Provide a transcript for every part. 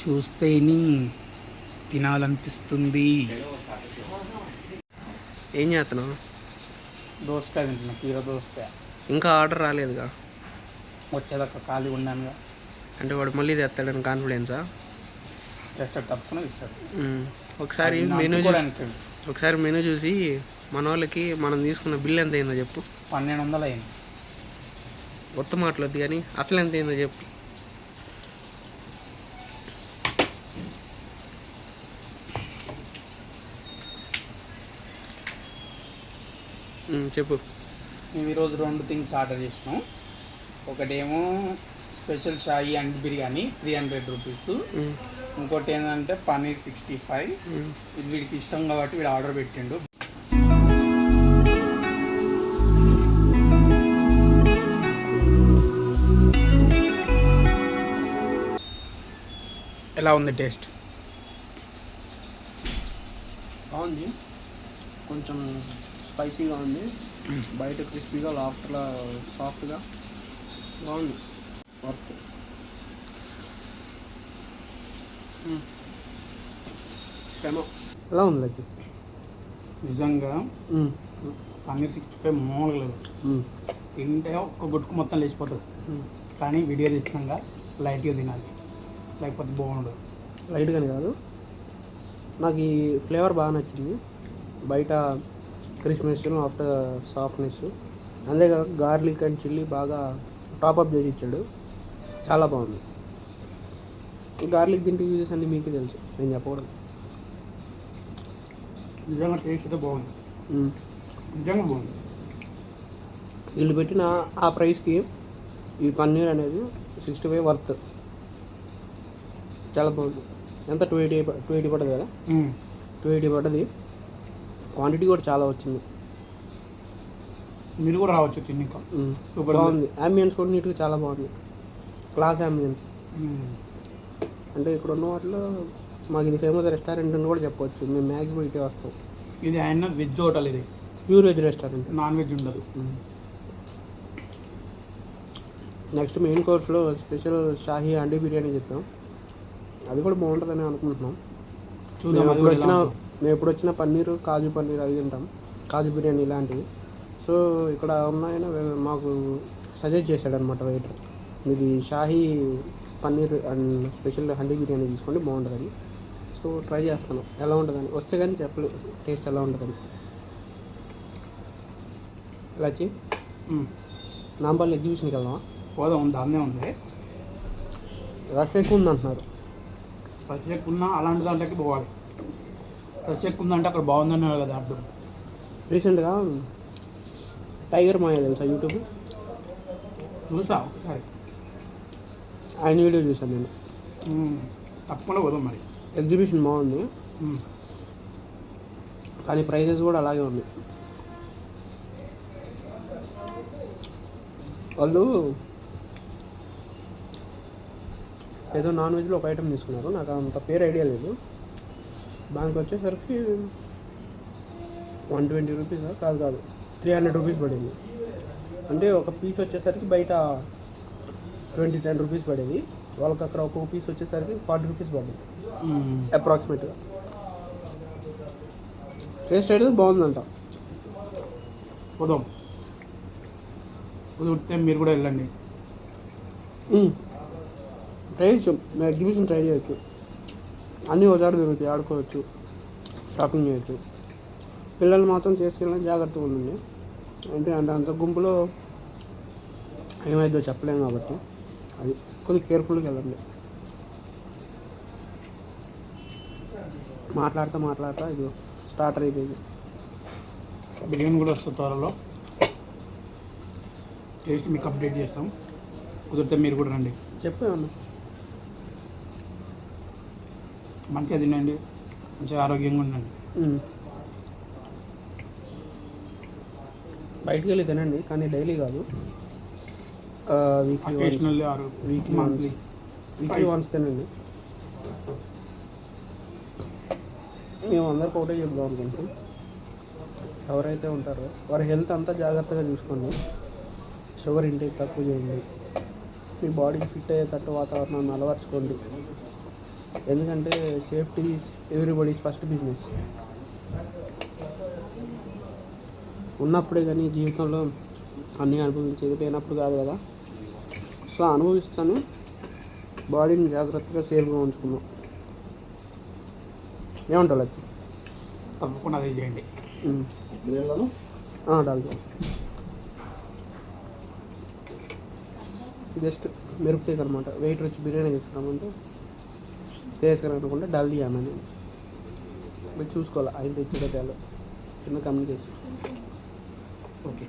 చూస్తేని తినాలనిపిస్తుంది. ఏం చేస్తున్నావు? దోసకాయ తింటున్నా కీర దోసకాయ. ఇంకా ఆర్డర్ రాలేదుగా? వచ్చేదాకా ఖాళీ ఉన్నానుగా. అంటే వాడు మళ్ళీ తెస్తాడని కాన్ఫిడెన్సా తెస్తాడు తప్పకుండా ఇస్తాడు. ఒకసారి మెనూ ఒకసారి మెనూ చూసి మన వాళ్ళకి మనం తీసుకున్న బిల్ ఎంత అయిందో చెప్పు. పన్నెండు వందలు అయింది కొత్త మాటలొద్దు కానీ అసలు ఎంత అయిందో చెప్పు చెప్పు. మేము ఈరోజు రెండు థింగ్స్ ఆర్డర్ చేసినాం. ఒకటేమో special shahi and biryani three hundred rupees. ఇంకోటి ఏంటంటే పన్నీర్ సిక్స్టీ ఫైవ్. ఇది వీడికి ఇష్టం కాబట్టి వీడు ఆర్డర్ పెట్టిండు. ఎలా ఉంది టేస్ట్? బాగుంది. కొంచెం స్పైసీగా ఉంది. బయట క్రిస్పీగా లాఫ్ట్లా సాఫ్ట్గా బాగుంది. వర్క్ శ్రమ ఎలా ఉంది లచ్చి నిజంగా పన్నీర్ సిక్స్టీ ఫైవ్ మామూలుగా లేదు. తింటే ఒక్క గుట్టుకు మొత్తం లేచిపోతుంది. కానీ వీడియో తీసినాక లైట్గా తినాలి. లేకపోతే బాగుండదు. లైట్గానే కాదు. నాకు ఈ ఫ్లేవర్ బాగా నచ్చింది. బయట క్రిస్మస్ ఆఫ్టర్ సాఫ్ట్నెస్. అంతేకాక గార్లిక్ అండ్ చిల్లీ బాగా టాప్అప్ చేసి ఇచ్చాడు. చాలా బాగుంది. గార్లిక్ తింటే యూజెస్ అన్నీ మీకు తెలుసు. నేను చెప్పకూడదు. నిజంగా టేస్ట్ అయితే బాగుంది. నిజంగా బాగుంది. వీళ్ళు పెట్టిన ఆ ప్రైస్కి ఈ పన్నీర్ అనేది సిక్స్టీ ఫైవ్ వర్త్ చాలా బాగుంది. ఎంత టూ ఎయిటీ టూ ఎయిటీ పడుతుంది కదా. టూ ఎయిటీ పడ్డది. క్వాంటిటీ కూడా చాలా వచ్చింది. మీరు కూడా రావచ్చు ఇంకా. బాగుంది. అంబియన్స్ కూడా నీట్గా చాలా బాగుంది. Class ambience. అంటే ఇక్కడ ఉన్న వాటిలో మాకు ఇది ఫేమస్ రెస్టారెంట్ అని కూడా చెప్పవచ్చు మేము మ్యాక్సిమం ఇటే వస్తాం. ఇది ఆయన వెజ్ హోటల్ ఇది. Pure veg restaurant non veg ఉండదు. నెక్స్ట్ మెయిన్ కోర్స్లో స్పెషల్ షాహీ అండీ బిర్యానీ చెప్పాం. అది కూడా బాగుంటుందని అనుకుంటున్నాం. చూద్దాం మేము ఎప్పుడు వచ్చిన. మేము ఎప్పుడు వచ్చిన పన్నీరు కాజు పన్నీర్ అవి తింటాం. కాజు బిర్యానీ ఇలాంటివి. సో ఇక్కడ ఉన్నాయన మాకు సజెస్ట్ చేశాడు అనమాట వెయిటర్ ఇది షాహీ పన్నీర్ అండ్ స్పెషల్ హండీ బిర్యానీ తీసుకోండి బాగుంటుందని. సో ట్రై చేస్తాను. ఎలా ఉంటుందని. వస్తే కానీ చెప్పలేదు టేస్ట్ ఎలా ఉంటుందని. ఇలా వచ్చి. నాంపల్లి ఎగ్జిబిషన్కి వెళ్దామా? పోదాం దాన్నే ఉంది. రష్ ఎక్కువ ఉంది ఎక్కువ ఉన్నా అలాంటి దాంట్లోకి పోవాలి. రష్ ఎక్కువ ఉందంటే అక్కడ బాగుందని కదా అర్థం. రీసెంట్గా టైగర్ మాయ తెలుసా యూట్యూబ్? చూసా ఒకసారి. ఆయన వీడియో చూసాను నేను. తప్పకుండా పోదాం మరి. ఎగ్జిబిషన్ బాగుంది. కానీ ప్రైజెస్ కూడా అలాగే ఉన్నాయి వాళ్ళు ఏదో నాన్ వెజ్లో ఒక ఐటెం తీసుకున్నారు. నాకు అంత పేరు ఐడియా లేదు. దానికి వచ్చేసరికి వన్ ట్వంటీ రూపీస్ కాదు కాదు. త్రీ హండ్రెడ్ రూపీస్ పడింది. అంటే ఒక పీస్ వచ్చేసరికి బయట ట్వంటీ టెన్ రూపీస్ పడేది. వాళ్ళకి అక్కడ ఒక్కొక్క పీస్ వచ్చేసరికి ఫార్టీ రూపీస్ పడింది. అప్రాక్సిమేట్గా టేస్ట్ అయితే బాగుందంట. పోదాం. కుదిరితే మీరు కూడా వెళ్ళండి. ట్రై చేయొచ్చు మేము ఎగ్జిబిషన్ ట్రై చేయొచ్చు. అన్నీ ఒకసారి దొరుకుతాయి ఆడుకోవచ్చు షాపింగ్ చేయొచ్చు. పిల్లలు మాత్రం చేసుకెళ్ళడం జాగ్రత్తగా ఉండండి. అంటే అంటే అంత గుంపులో ఏమైందో చెప్పలేము కాబట్టి అది కొద్దిగా కేర్ఫుల్గా వెళ్ళండి. మాట్లాడుతూ మాట్లాడుతూ ఇది స్టార్టర్ అయిపోయింది. బిర్యానీ కూడా వస్తుంది త్వరలో. టేస్ట్ మీకు అప్డేట్ చేస్తాం. కుదిరితే మీరు కూడా రండి. చెప్పేమన్నా మంచిగా తినండి. మంచిగా ఆరోగ్యంగా ఉండండి. బయటికి వెళ్ళి తినండి కానీ డైలీ కాదు. Weekly weekly monthly weekly once తినండి. మేము అందరికి ఒకటే చెప్దాం అనుకుంటున్నాం ఎవరైతే ఉంటారో వారి హెల్త్ అంతా జాగ్రత్తగా చూసుకోండి. షుగర్ ఇంటేక్ తక్కువ చేయండి. మీ బాడీకి ఫిట్ అయ్యేటట్టు వాతావరణాన్ని అలవర్చుకోండి. ఎందుకంటే safety is everybody's first business. ఉన్నప్పుడే కానీ జీవితంలో అన్నీ అనుభవించేది లేనప్పుడు కాదు కదా. సో అనుభవిస్తాను. బాడీని జాగ్రత్తగా సేఫ్గా ఉంచుకుందాం. ఏమంటావు లచ్చి? తప్పకుండా అదే చేయండి. డాల్చా జస్ట్ మిరపతీగ అనమాట వెయిట్ వచ్చి బిర్యానీ తీసుకురామంటే తీసుకురానుకుంటే డల్దీ అన్నది అది చూసుకోవాలి ఆయన తెచ్చేదే తేలో చిన్న కమ్యూనికేషన్. ఓకే.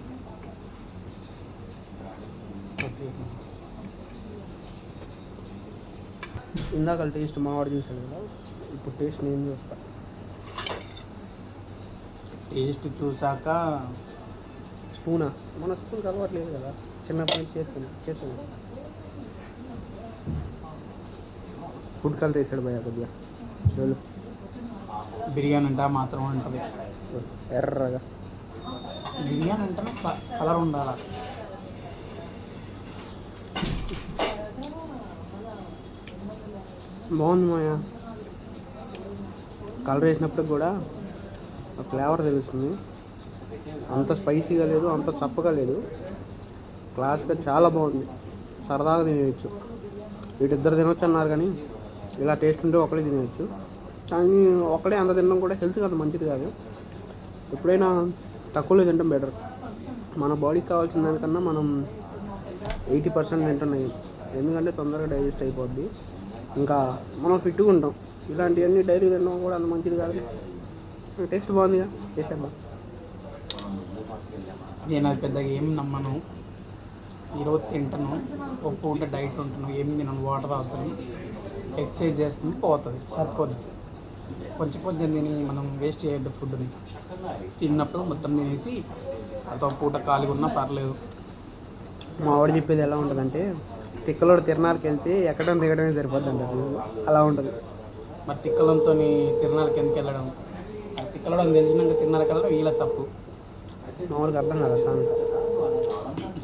ఇందాక టేస్ట్ మావాడు చూసాడు కదా ఇప్పుడు టేస్ట్ నేను చూస్తా. టేస్ట్ చూసాక స్పూనా? మన స్పూన్ కలవట్లేదు కదా చిన్నప్పటి నుంచి చేస్తాను చేస్తాను ఫుడ్ కలర్ వేసాడు భయ కొద్దిగా. వెళ్ళు. బిర్యానీ అంటే మాత్రం ఉంటుంది. ఎర్రగా. బిర్యానీ అంటే కలర్ ఉండాలి? బాగుంది మాయా కలర్ వేసినప్పుడు కూడా ఫ్లేవర్ తెలుస్తుంది. అంత స్పైసీగా లేదు అంత చప్పగా లేదు. క్లాస్గా చాలా బాగుంది. సరదాగా తినేయచ్చు. వీటిద్దరు తినొచ్చు అన్నారు కానీ ఇలా టేస్ట్ ఉంటే ఒకడే తినవచ్చు కానీ ఒకడే అంత తినడం కూడా హెల్త్కి అంత మంచిది కాదు. ఎప్పుడైనా తక్కువలో తినడం బెటర్ మన బాడీకి కావాల్సిన దానికన్నా మనం ఎయిటీ పర్సెంట్ తింటున్నాయి ఎందుకంటే తొందరగా డైజెస్ట్ అయిపోద్ది. ఇంకా మనం ఫిట్గా ఉంటాం. ఇలాంటివన్నీ డైరీ తినడం కూడా అంత మంచిది కాదు. టేస్ట్ బాగుందిగా చేసేద్దాం. నేను అది పెద్దగా ఏం నమ్మను. ఈరోజు తింటాను ఒక పూట డైట్ ఉంటాను ఏం తినను. వాటర్ తాగుతాను. ఎక్సర్సైజ్ చేస్తాను పోతుంది సరిపోద్ది కొంచెం కొంచెం తిని మనం వేస్ట్ చేయొద్దు ఫుడ్ని తిన్నప్పుడు మొత్తం తినేసి అదొక పూట ఖాళీగా ఉన్నా పర్లేదు. మా వాడు చెప్పేది ఎలా ఉంటుందంటే తిక్కలోడు తిరణాలకు వెళ్తే ఎక్కడం దిగడమే సరిపోద్ది అంటారు అలా ఉంటుంది. మరి తిక్కలంతో తిరునాళ్ళకి ఎందుకు వెళ్ళడం? ఆ తిక్కలడం తెలిసినాక తిరునాళ్ళకి వెళ్ళడం వీళ్ళ తప్పు. మామూలుగా అర్థం కదా సామెత.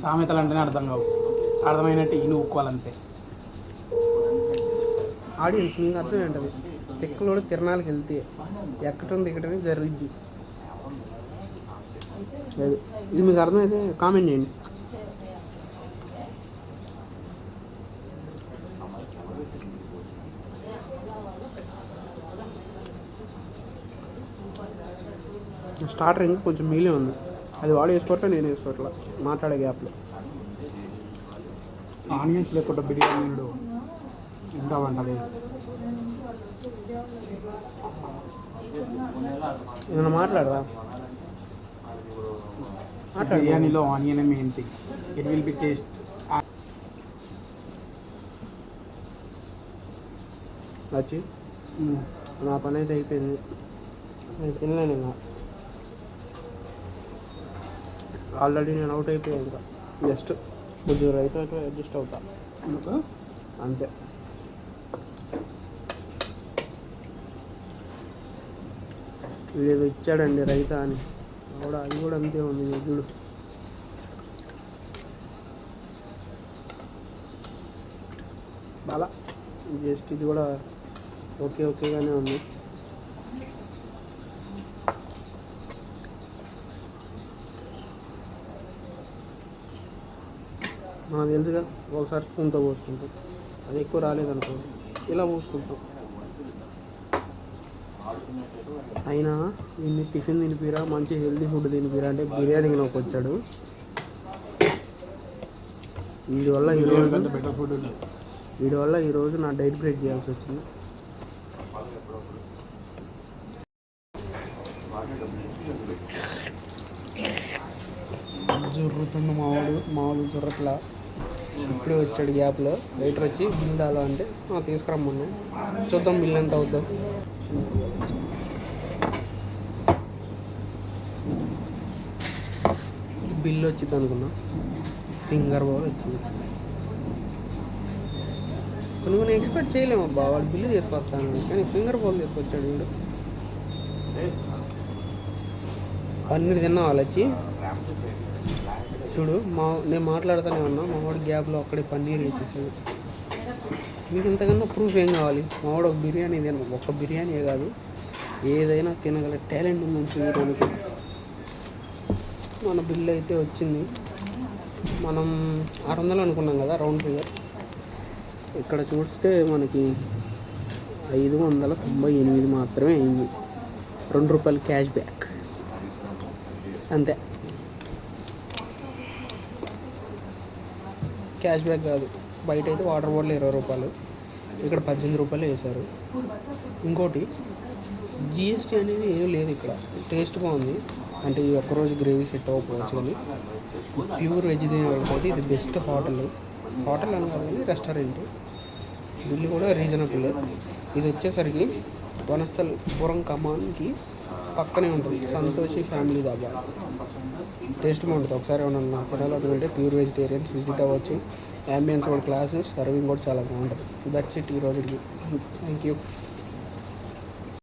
సామెతలు అంటేనే అర్థం కావు. అర్థమైనట్టు ఈయన ఊక్కోవాలంతే ఆడియన్స్ మీకు అర్థం ఏంటది? తిక్కలోడు తిరణాలకు వెళ్తే ఎక్కడం దిగడమే జరిగింది లేదు. ఇది మీకు అర్థమైతే కామెంట్ చేయండి. స్టార్టర్ ఇంకా కొంచెం మిగిలే ఉంది. అది వాడు వేసుకోవట్లే నేను వేసుకోవట్లే? మాట్లాడే గ్యాప్లో. ఆనియన్స్ లేకుండా బిర్యానీ ఇంకా వంట లేదు ఏమైనా మాట్లాడరా? మాట్లాడు. బిర్యానీలో onion main thing it will be taste వచ్చి నా పని అయితే అయిపోయింది. నేను తినలేను ఇంకా ఆల్రెడీ నేను అవుట్ అయిపోయాను ఇంకా. జస్ట్ కొద్దిగా రైట్ అయితే అడ్జస్ట్ అవుతా అంతే. వీడేదో ఇచ్చాడండి రైతా అని. కూడా అది కూడా అంతే ఉంది చూడు. బాలా జస్ట్ ఇది కూడా ఓకే ఓకేగానే ఉంది. మనకు తెలుసుగా ఒకసారి స్పూన్తో పోసుకుంటాం. అది ఎక్కువ రాలేదనుకో ఇలా పోసుకుంటాం. అయినా ఇన్ని టిఫిన్ తినిపిరా మంచి హెల్తీ ఫుడ్ తినిపిరా అంటే బిర్యానీకి నాకు వచ్చాడు. వీడి వల్ల ఈరోజు బెటర్ ఫుడ్ వీడి వల్ల ఈరోజు నా డైట్ బ్రేక్ చేయాల్సి వచ్చింది. జుర్రుతుండు మావాడు మావాడు జుర్రట్లా. ఇప్పుడే వచ్చాడు గ్యాప్లో వెయిటర్ వచ్చి బిల్ డాలా అంటే "ఆ, తీసుకురమ్మన్నా. చూద్దాం బిల్ ఎంత అవుద్దాం. బిల్ వచ్చింది అనుకున్నా. ఫింగర్ బాల్ వచ్చింది. కొన్ని కొన్ని ఎక్స్పెక్ట్ చేయలేము అబ్బా. వాడు బిల్లు తీసుకొస్తాను. కానీ ఫింగర్ బాల్ తీసుకొచ్చాడు వీడు. పన్నీర్ తిన్నా వాళ్ళు వచ్చి చూడు మా నేను మాట్లాడుతూనే ఉన్నా. మా వాడు గ్యాప్లో అక్కడే పన్నీర్ వేసేసాడు. మీకు ఇంతకన్నా ప్రూఫ్ ఏం కావాలి? మావాడు ఒక బిర్యానీ తిన ఒక బిర్యానీ కాదు. ఏదైనా తినగల టాలెంట్ ఉందని చూడడానికి మన బిల్ అయితే వచ్చింది. మనం ఆరు వందలు అనుకున్నాం కదా రౌండ్ ఫిగర్ ఇక్కడ చూస్తే మనకి ఐదు వందల తొంభై ఎనిమిది మాత్రమే అయింది. రెండు రూపాయలు క్యాష్ బ్యాక్ అంతే. క్యాష్ బ్యాక్ కాదు. బయట అయితే వాటర్ బాటిల్ ఇరవై రూపాయలు ఇక్కడ పద్దెనిమిది రూపాయలు వేశారు. ఇంకోటి జిఎస్టీ అనేది ఏం లేదు ఇక్కడ. టేస్ట్ బాగుంది. అంటే ఈ ఒక్కరోజు గ్రేవీ సెట్ అవ్వకపోవచ్చు కానీ ప్యూర్ వెజ్ తినకపోతే ఇది బెస్ట్ హోటల్ హోటల్ అని కాదు రెస్టారెంట్ బిల్లు కూడా రీజనబుల్ ఇది వచ్చేసరికి వనస్థలపురం కమాన్కి పక్కనే ఉంటుంది. సంతోషి ఫ్యామిలీ దాబా టేస్ట్ బాగుంటుంది. ఒకసారి ఏమన్నా తినాలనుకుంటే ప్యూర్ వెజిటేరియన్స్ విజిట్ అవ్వచ్చు. యాంబియన్స్ కూడా క్లాసెస్ సర్వింగ్ కూడా చాలా బాగుంటుంది. దట్స్ ఇట్ ఈ థ్యాంక్ యూ